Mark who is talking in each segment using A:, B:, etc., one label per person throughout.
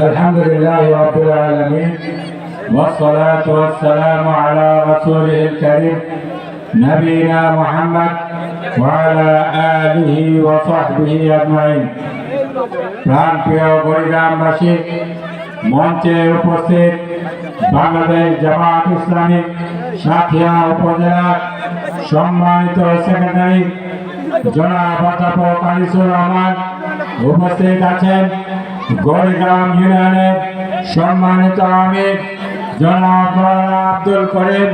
A: الحمد لله رب العالمين والصلاة والسلام على رسوله الكريم نبينا محمد وعلى آله وصحبه أجمعين প্রাণ প্রিয় গরিগ্রামবাসী মঞ্চে উপস্থিত বাংলাদেশ জামাত ইসলামী সাথিয়া উপজেলা সম্মানিত সেক্রেটারি জনাব অধ্যাপক আনিসুর রহমান উপস্থিত আছেন গড়গ্রাম ইউনিয়নের সম্মানিত আমির জনাব আব্দুল করিম,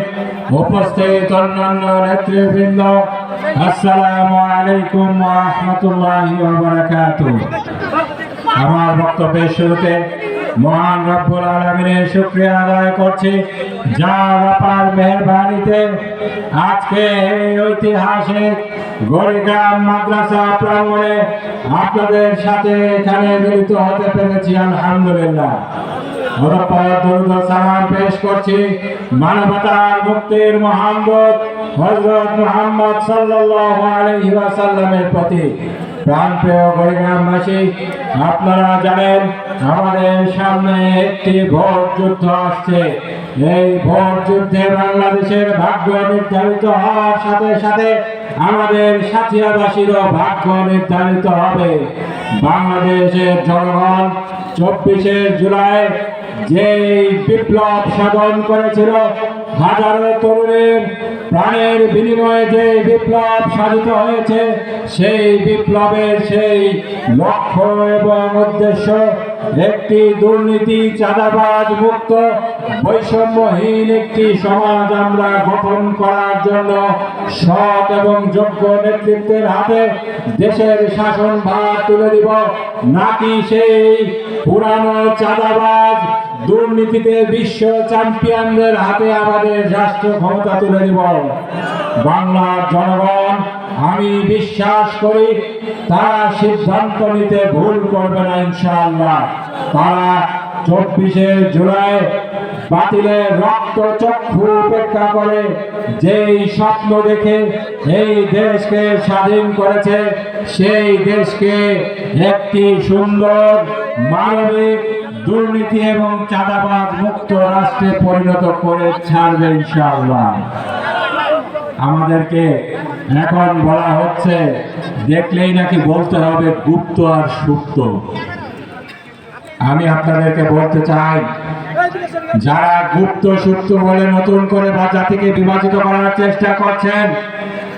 A: উপস্থিত অন্যান্য নেতৃবৃন্দ, আসসালামু আলাইকুম রাহমাতুল্লাহি আমার বক্তব্যের শুরুতে মহান রব্বুল আলমিনের শুক্রিয়া আদায় করছি। যার অপার মেহরবানিতে আজকে এই ঐতিহাসিক গড়িগ্রাম মাদ্রাসা প্রাঙ্গণে আপনাদের সাথে এখানে মিলিত হতে পেরেছি, আলহামদুলিল্লাহ। সালাম পেশ করছি। মানবতার মুক্তির মহান দূত হযরত মুহাম্মদ সাল্লাল্লাহু আলাইহি ওয়াসাল্লামের প্রতি। প্রাণপ্রিয় গরিগ্রামবাসী আপনারা জানেন আমাদের সামনে একটি ভোট যুদ্ধ আসছে। এই ভোট যুদ্ধে বাংলাদেশের ভাগ্য নির্ধারিত হওয়ার সাথে সাথে আমাদের সাথিয়াবাসীরও ভাগ্য নির্ধারিত হবে। বাংলাদেশের জনগণ চব্বিশে জুলাই যে বিপ্লব সাধন করেছিল, হাজারো তরুণের প্রাণের বিনিময়ে যে বিপ্লব সাধিত হয়েছে, সেই বিপ্লবের সেই লক্ষ্য এবং উদ্দেশ্য একটি দুর্নীতি, চাঁদাবাজ মুক্ত, বৈষম্যহীন একটি সমাজ আমরা গঠন করার জন্য সৎ এবং যোগ্য নেতৃত্বের হাতে দেশের শাসন শাসনভার তুলে দিব। নাকি সেই পুরানো চাঁদাবাজ দুর্নীতিতে বিশ্ব চ্যাম্পিয়নদের হাতে আমাদের রাষ্ট্র ক্ষমতা তুলে দিব। বাংলার জনগণ, আমি বিশ্বাস করি, তারা সিদ্ধান্ত নিতে ভুল করবে না ইনশাআল্লাহ। তারা চব্বিশে জুলাই বাতিলের রক্ত চক্ষু উপেক্ষা করে, যেই স্বপ্ন দেখে এই দেশকে স্বাধীন করেছে, সেই দেশকে একটি সুন্দর মানবিক দুর্নীতি এবং চাঁদাবাদ মুক্ত রাষ্ট্রে পরিণত করে ছাড়বে ইনশাআল্লাহ। আমাদেরকে এখন বলা হচ্ছে, দেখলেই নাকি বলতে হবে গুপ্ত আর সুপ্ত। আমি আপনাদেরকে বলতে চাই, যারা গুপ্ত সুপ্ত বলে নতুন করে বা জাতিকে বিভাজিত করার চেষ্টা করছেন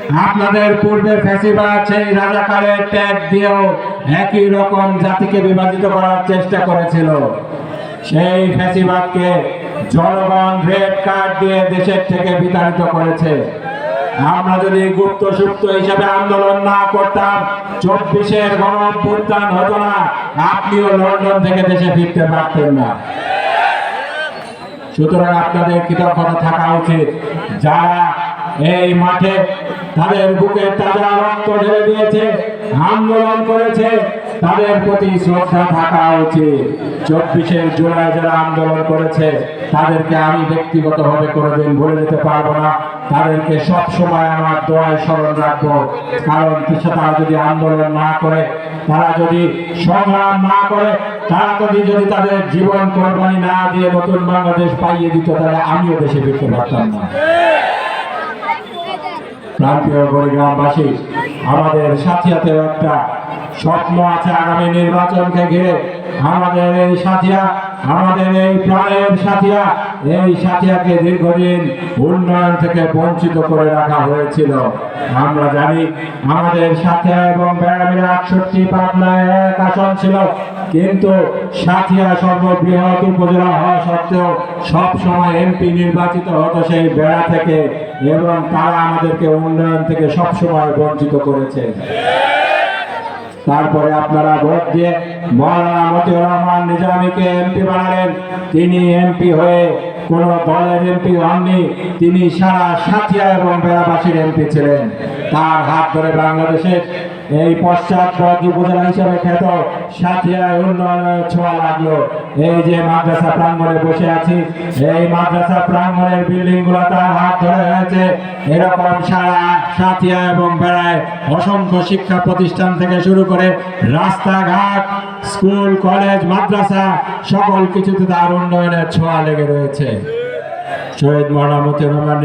A: আপনাদের পূর্বে ফ্যাসিবাদ সেই রাজাকারের ট্যাগ দিয়েও একই রকম জাতিকে বিভাজিত করার চেষ্টা করেছিল। সেই ফ্যাসিবাদকে জনগণ রেড কার্ড দিয়ে দেশের থেকে বিতাড়িত করেছে। আমরা যদি গুপ্ত সুপ্ত হিসাবে আন্দোলন না করতাম, চব্বিশের গণ অভ্যুত্থান হতো না। আপনিও লন্ডন থেকে দেশে ফিরতে পারতেন না। সুতরাং আপনাদের কৃতজ্ঞতা থাকা উচিত। যারা এই মাঠে তাদের বুকে তাজা রক্ত ঢেলে দিয়েছে, আন্দোলন করেছে, তাদের প্রতি শ্রদ্ধা থাকা উচিত। চব্বিশে জুলাই যারা আন্দোলন করেছে, তাদেরকে আমি ব্যক্তিগতভাবে কোনোদিন ভুলে যেতে পারব না। তাদেরকে সব সময় আমার দোয়ায় স্মরণ রাখব। কারণ তারা যদি আন্দোলন না করে, তারা যদি সংগ্রাম না করে, তারা যদি যদি তাদের জীবন কোরবানি না দিয়ে নতুন বাংলাদেশ পাইয়ে দিত, তাহলে আমিও দেশে ফিরতে পারতাম না। প্রান্তীয় গরিগ্রামবাসী আমাদের সাথিয়াতেও একটা স্বপ্ন আছে আগামী নির্বাচনকে ঘিরে। আমাদের এই সাথিয়া, আমাদের এই প্রাণের সাথিয়া এই সাথিয়াকে দীর্ঘদিন উন্নয়ন থেকে বঞ্চিত করে রাখা হয়েছিল। আমরা জানি আমাদের সাথিয়া এবং বেড়ামির আটষট্টি পাবনায় এক আসন ছিল। কিন্তু সাথিয়া সর্ববৃহৎ উপজেলা হওয়া সত্ত্বেও সবসময় এমপি নির্বাচিত হতো সেই বেড়া থেকে এবং তারা আমাদেরকে উন্নয়ন থেকে সবসময় বঞ্চিত করেছে। তারপরে আপনারা ভোট দিয়ে মৌলানা মতিউর রহমান নিজামীকে এমপি বানালেন। তিনি এমপি হয়ে কোনো দলের এমপি হননি। তিনি সারা সাথিয়া এবং বেড়াবাসীর এমপি ছিলেন। তার হাত ধরে বাংলাদেশের এই পশ্চাৎপদ উপজেলা হিসেবে খ্যাত সাথিয়ায় উন্নয়নের ছোঁয়া লাগল। এই যে মাদ্রাসা প্রাঙ্গণে বসে আছি, এই মাদ্রাসা প্রাঙ্গণের বিল্ডিংগুলো তার হাত ধরে হয়েছে এরকম সারা সাথিয়া এবং বেড়ায় অসংখ্য শিক্ষা প্রতিষ্ঠান থেকে শুরু করে রাস্তাঘাট, স্কুল, কলেজ, মাদ্রাসা, সকল কিছুতে তার উন্নয়নের ছোঁয়া লেগে রয়েছে। শহীদ মৌলানা রহমান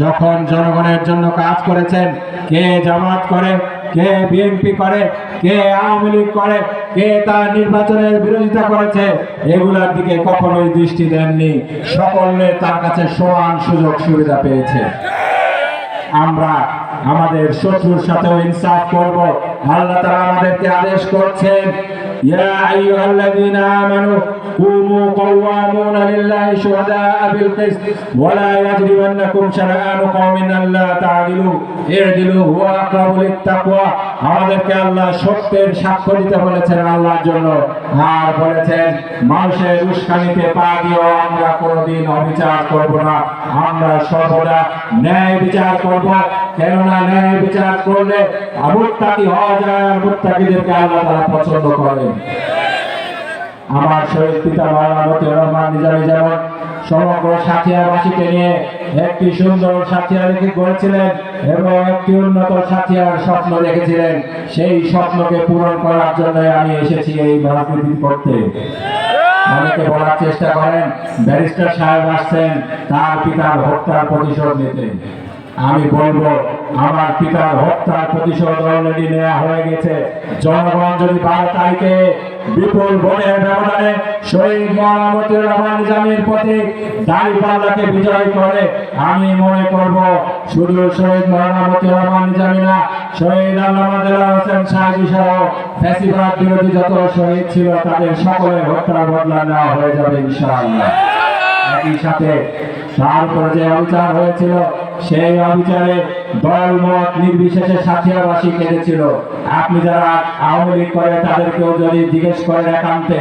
A: যখন জনগণের জন্য কাজ করেছেন, কে জামাত করে কে বিএনপি করে, কে আওয়ামী লীগ করে, কে তার নির্বাচনের বিরোধিতা করেছে, এগুলার দিকে কখনোই দৃষ্টি দেননি। সকলে তার কাছে সমান সুযোগ সুবিধা পেয়েছে। আমরা আমাদের শত্রুর সাথেও ইনসাফ করব। আল্লাহ তাআলা আমাদেরকে আদেশ করছেন কুনু সত্যের সাক্ষ্য দিতে বলেছেন আল্লাহর জন্য। আর বলেছেন, মানুষের উস্কানিতে পা আমরা কোনোদিন অবিচার করব না। আমরা সর্বদা ন্যায় বিচার করব, কেননা ন্যায় বিচার করলে মুত্তাকি হওয়া যায় আর মুত্তাকিদেরকে আল্লাহ তারা পছন্দ করেন আমার শহীদ পিতা মাওলানা রহমান নিজামী যেমন সমগ্র সাথিয়াবাসীকে নিয়ে একটি সুন্দর সাথিয়া রেখে গড়েছিলেন এবং একটি উন্নত সাথিয়ার স্বপ্ন রেখেছিলেন সেই স্বপ্নকে পূরণ করার জন্য আমি এসেছি এই রাজনীতি করতে। অনেকে বলার চেষ্টা করেন, ব্যারিস্টার সাহেব আসছেন, তার পিতার হত্যার প্রতিশোধ নিতে। আমি বলব, আমার পিতার হত্যার প্রতিশোধ অলরেডি নেওয়া হয়ে গেছে। জনগণ যদি বারো তারিখে বিপুল ভোটের ব্যবধানে শহীদ মহামতির রহমান নিজামীর প্রতীক দাঁড়িপাল্লাকে বিজয় করে, আমি মনে করব শুধু শহীদ মহামতির রহমান নিজামী না, শহীদ দেলাওয়ার হোসেন শাহজি সহ ফ্যাসিবাদ বিরোধী যত শহীদ ছিল, তাদের সকলের হত্যার বদলা নেওয়া হয়ে যাবে ইনশাআল্লাহ। একই সাথে তার উপরে যে অবিচার হয়েছিল সেই অবিচারে দল মত নির্বিশেষে সাথিয়াবাসী কেঁদেছিল। আপনি যারা আওয়ামী লীগ করে, তাদেরকেও যদি জিজ্ঞেস করেন একান্তে,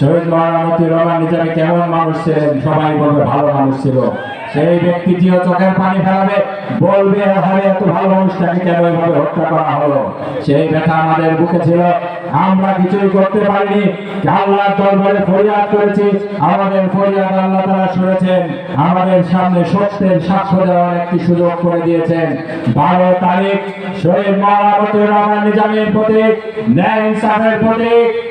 A: শহীদ মহানমতি রহমান নিজামী কেমন মানুষ ছিলেন? সবাই বলবে, ভালো মানুষ ছিল। সেই ব্যক্তিটিও চোখের পানি ফেলাবে, বলবে, আরে, এত ভালো মানুষটাকে কেন এইভাবে হত্যা করা হলো? সেই ব্যথা আমাদের বুকে ছিল। আমরা কিছুই করতে পারিনি। আল্লাহর দরবারে ফরিয়াদ করেছি। আমাদের ফরিয়াদ আল্লাহ তারা শুনেছেন। আমাদের সামনে সত্যের সাক্ষ্য দেওয়ার একটি সুযোগ করে দিয়েছেন। বারো তারিখ শহীদ মহারাবতুর রহমান নিজামের প্রতীক, ন্যায় ইনসাফের প্রতীক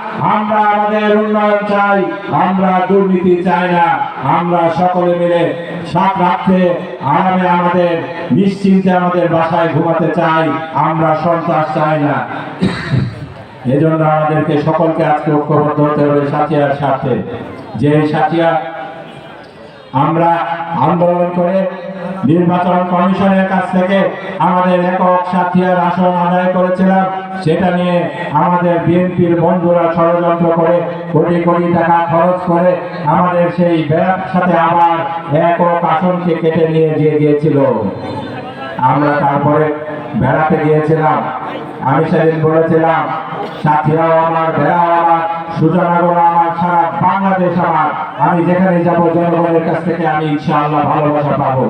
A: আমরা আমাদের উন্নয়ন চাই, আমরা দুর্নীতি চাই না, আমরা সকলে মিলে সাত রাত্রে আরামে আমাদের, নিশ্চিন্তে আমাদের বাসায় ঘুমাতে চাই, আমরা সন্ত্রাস চাই না। এজন্য আমাদেরকে সকলকে আজকে ঐক্যবদ্ধ হতে হবে সাথিয়ার সাথে যে সাথিয়া আমরা আন্দোলন করে নির্বাচন কমিশনের কাছ থেকে আমাদের একক সাথিয়ার আসন আদায় করেছিলাম। সেটা নিয়ে আমাদের বিএনপির বন্ধুরা ষড়যন্ত্র করে কোটি কোটি টাকা খরচ করে আমাদের সেই ব্যাপ সাথে আবার একক আসনকে কেটে নিয়ে দিয়ে গিয়েছিল। আমরা তারপরে বেড়াতে গিয়েছিলাম। আমি সেদিন বলেছিলাম, সাথীরাও আমার ভেড়াও আমার, সুজনাগর আমার, সারা বাংলাদেশ আমার। আমি যেখানে যাব, জনগণের কাছ থেকে আমি ইনশাআল্লাহ ভালোবাসা পাবো।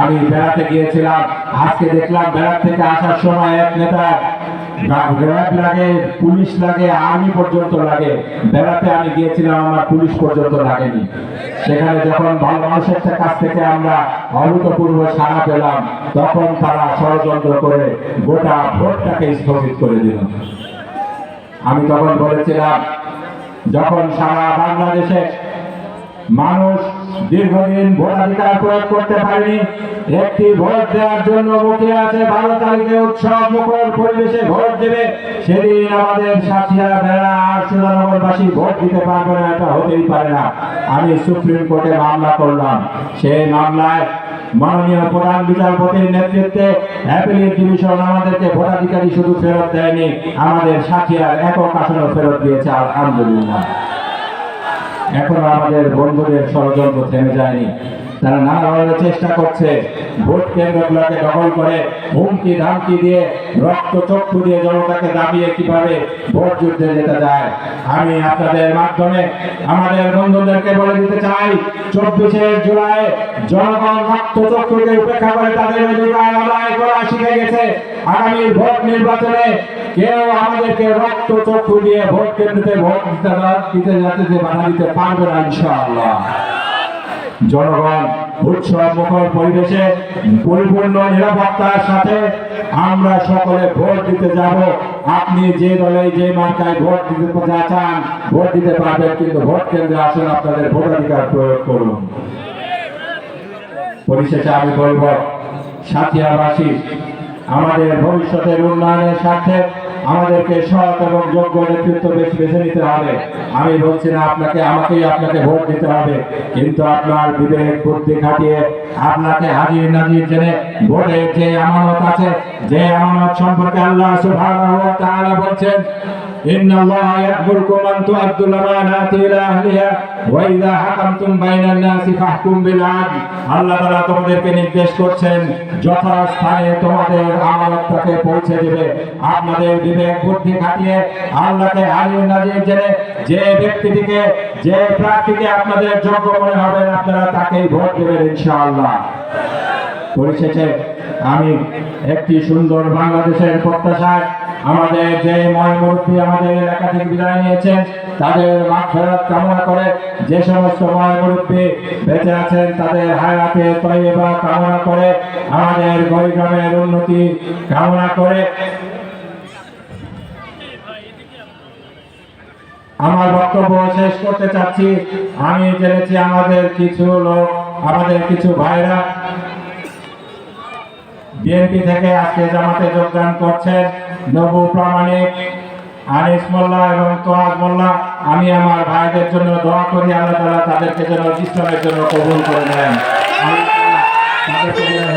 A: আমি বেড়াতে গিয়েছিলাম, আজকে দেখলাম বেড়াত থেকে আসার সময় এক নেতা লাগে, পুলিশ লাগে আর্মি পর্যন্ত লাগে। বেড়াতে আমি গিয়েছিলাম, আমার পুলিশ পর্যন্ত লাগেনি। সেখানে যখন ভালো মানুষের কাছ থেকে আমরা অভূতপূর্ব সাড়া পেলাম, তখন তারা ষড়যন্ত্র করে গোটা ভোটটাকে স্থগিত করে দিল। আমি তখন বলেছিলাম, যখন সারা বাংলাদেশে মানুষ দীর্ঘদিন ভোটাধিকার প্রয়োগ করতে পারেনি। একটি ভোট দেওয়ার জন্য মুখে আছে বারো তারিখে উৎসব, মুখর পরিবেশে ভোট দেবে। সেদিন আমাদের সাথিয়া বেড়া আর সুধানগরবাসী ভোট দিতে পারবে না, এটা হতেই পারে না। আমি সুপ্রিম কোর্টে মামলা করলাম। সেই মামলায় মাননীয় প্রধান বিচারপতির নেতৃত্বে অ্যাপিলেট ডিভিশন আমাদেরকে ভোটাধিকারী শুধু ফেরত দেয়নি, আমাদের সাথিয়ার একক আসনও ফেরত দিয়েছে, আলহামদুলিল্লাহ। এখনও আমাদের বন্ধুদের ষড়যন্ত্র থেমে যায়নি। তারা নানাভাবে চেষ্টা করছে। ভোট কেন্দ্রগুলোকে দখল করে হুমকি ধামকি দিয়ে, রক্ত চক্ষু দিয়ে জনতাকে দাবিয়ে কীভাবে ভোট যুদ্ধে যেতে যায় আমি আপনাদের মাধ্যমে আমাদের বন্ধুদেরকে বলে দিতে চাই, চব্বিশে জুলাই জনগণ রক্ত চক্ষুকে উপেক্ষা করে তাদের অধিকার আদায় করা শিখে গেছে। আগামী ভোট নির্বাচনে কেউ আমাদেরকে রক্ত চক্ষু দিয়ে ভোট কেন্দ্রে ভোট দিতে দিতে বাধা দিতে পারবে না ইনশাআল্লাহ। জনগণ উৎসব মুখর পরিবেশে পরিপূর্ণ নিরাপত্তার সাথে আমরা সকলে ভোট দিতে যাব। আপনি যে দলে, যে মার্কায় ভোট দিতে চান, ভোট দিতে পারবেন, কিন্তু ভোট কেন্দ্রে আসুন, আপনাদের ভোটাধিকার প্রয়োগ করুন। পরিশেষে আমি বলব, সাথিয়াবাসী, আমাদের ভবিষ্যতের উন্নয়নের স্বার্থে আমাদেরকে সৎ এবং যোগ্য নেতৃত্ব বেশি বেছে নিতে হবে। আমি বলছি না, আপনাকে, আমাকেই আপনাকে ভোট দিতে হবে। কিন্তু আপনার বিবেক, বুদ্ধি খাটিয়ে আপনাকে হাজির নাজির জেনে ভোটে যে আমানত আছে, যে আমানত সম্পর্কে আল্লাহ সুবহানাহু বলছেন إن الله يأمركم أن تؤدوا الأمانات إلى أهلها وإذا حكمتم بين الناس فاحكم بالعدل আল্লাহ তাআলা তোমাদেরকে নির্দেশ করছেন যথাস্থানে তোমাদের আমানতটাকে পৌঁছে দেবে আপনাদের বিবেক বুদ্ধি খাটিয়ে আল্লাহকে হাজির নাজির জেনে যে ব্যক্তিটিকে যে প্রার্থীকে আপনাদের যোগ্য মনে হবে আপনারা তাকেই ভোট দেবেন ইনশাআল্লাহ পরিশেষে আমি একটি সুন্দর বাংলাদেশের প্রত্যাশায় আমাদের যে ময়মূর্তি আমাদের এলাকা থেকে বিদায় নিয়েছেন, তাদের মাগফিরাত কামনা করে যে সমস্ত ময়মূর্তি বেঁচে আছেন, তাদের হায়াতে তৈবা কামনা করে আমাদের গরিগ্রামের উন্নতি কামনা করে আমার বক্তব্য শেষ করতে চাচ্ছি। আমি জেনেছি আমাদের কিছু লোক, আমাদের কিছু ভাইরা বিএনপি থেকে আজকে জামাতে যোগদান করছেন নবু প্রামাণিক, আনিস মোল্লা এবং তোয়াজ মোল্লা। আমি আমার ভাইদের জন্য দোয়া করি, আল্লাহ তালা তাদেরকে যেন ইসলামের জন্য কবুল করে নেন। তাদেরকে যেন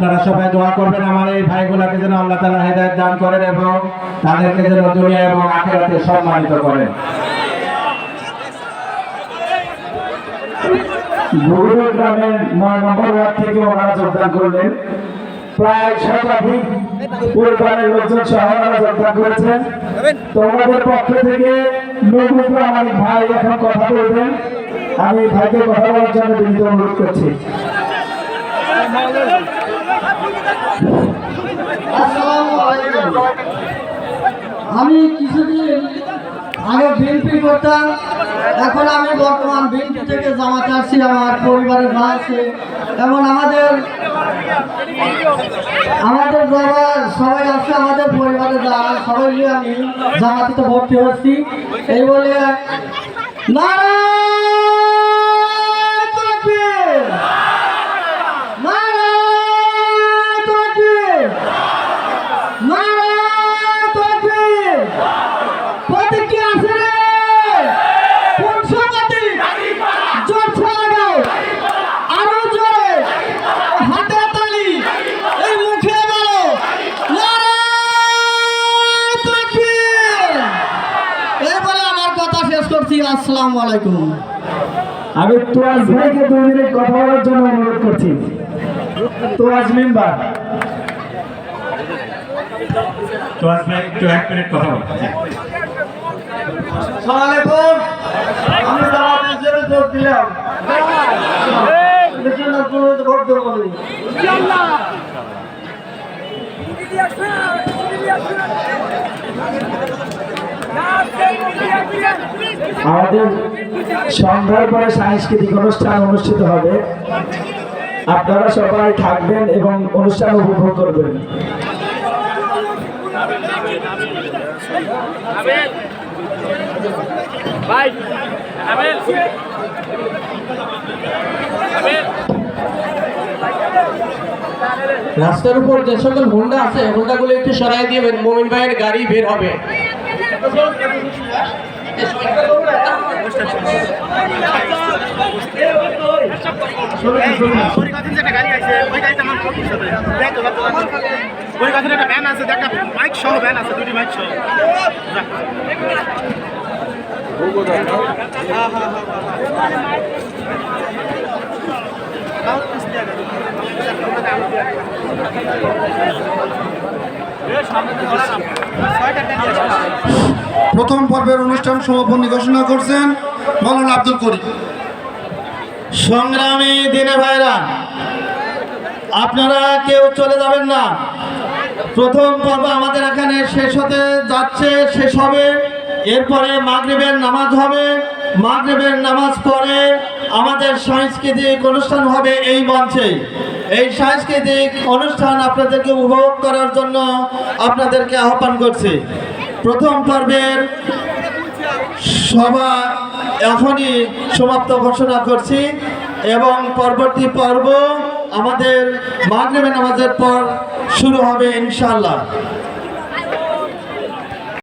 A: আপনারা সবাই দোয়া করবেন, আমার এই ভাইগুলাকে যেন আল্লাহ তালা হেদায়ত দান করেন এবং তাদেরকে যেন দুনিয়া এবং আখেরাতে সম্মানিত করেন
B: থেকে ওনারা প্রায় করেছেন। থেকে প্রামাণিক ভাই আমি ভাইকে কথা বলার জন্য অনুরোধ করছি
C: আসসালামু আলাইকুম। আমি কিছুদিন আগে বিএনপি করতাম, এখন আমি বর্তমান বিএনপি থেকে জামাতে আসছি, আমার পরিবারের ভাই আছে। এবং আমাদের আমাদের যারা সবাই আছে, আমাদের পরিবারের যারা, সবাই আমি জামাতে তো ভর্তি হচ্ছি এই বলে নারায়ণ আসসালামু আলাইকুম।
B: আমি তোয়াজ ভাইকে দুই মিনিট কথা বলার জন্য অনুরোধ করছি। তোয়াজ মেম্বার।
A: তো আজকে একটু এক মিনিট কথা
C: সালামালাইকুম। আমি যোগ দিলাম।
B: আমাদের সন্ধ্যার পরে সাংস্কৃতিক অনুষ্ঠান অনুষ্ঠিত হবে। আপনারা সবাই থাকবেন এবং অনুষ্ঠান উপভোগ করবেন!
D: রাস্তার উপর যে সকল হোন্ডা আছে হোন্ডাগুলো একটু সরাই দিয়ে মোমিন ভাইয়ের গাড়ি বের হবে।
E: ওই গাছের একটা ভ্যান আছে দেখ বাইক সহ ভ্যান আছে দুটি বাইক সহ যা।
F: প্রথম পর্বের অনুষ্ঠান সমাপনী ঘোষণা করছেন মৌলানা আব্দুল করিম।
B: সংগ্রামী দিনে ভাইরা, আপনারা কেউ চলে যাবেন না। প্রথম পর্ব আমাদের এখানে শেষ হতে যাচ্ছে, শেষ হবে। এরপরে মাগরিবের নামাজ হবে। মাগরিবের নামাজ পরে আমাদের সাংস্কৃতিক অনুষ্ঠান হবে এই মঞ্চে। এই সাংস্কৃতিক অনুষ্ঠান আপনাদেরকে উপভোগ করার জন্য আপনাদেরকে আহ্বান করছি। প্রথম পর্বের সভা এখনই সমাপ্ত ঘোষণা করছি এবং পরবর্তী পর্ব আমাদের মাগরিবে নামাজের পর শুরু হবে ইনশাআল্লাহ।